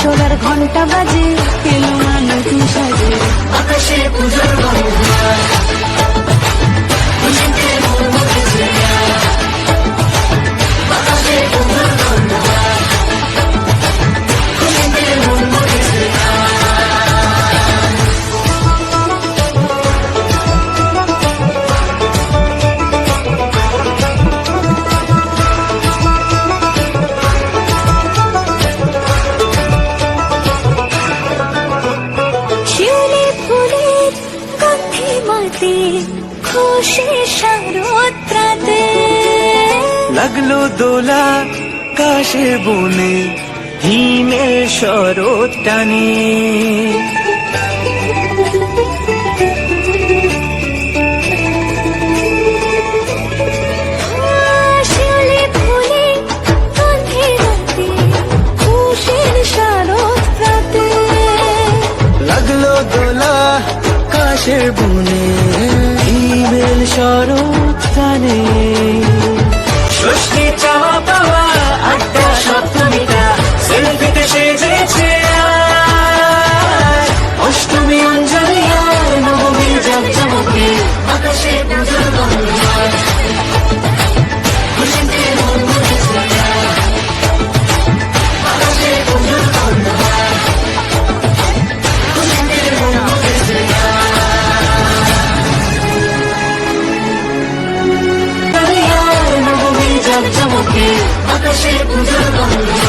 আসলার ঘণ্টা বাজে এলো মানুষ আকাশে পুজোর গন্ধ মাতে খুশি শারদ্রাতে লাগল দোলা কাশে বনে হিমে শরৎ টানে। আকাশের বুনে, ইমেল শরৎ কানে ষষ্ঠী চাওয়া পাওয়া, আড্ডা সপ্তমীটা সেলফিতে সেজেছে অষ্টমী অঞ্জলি নবমী জমজমকে আকাশে পুজো আকাশে পূজা বাংলা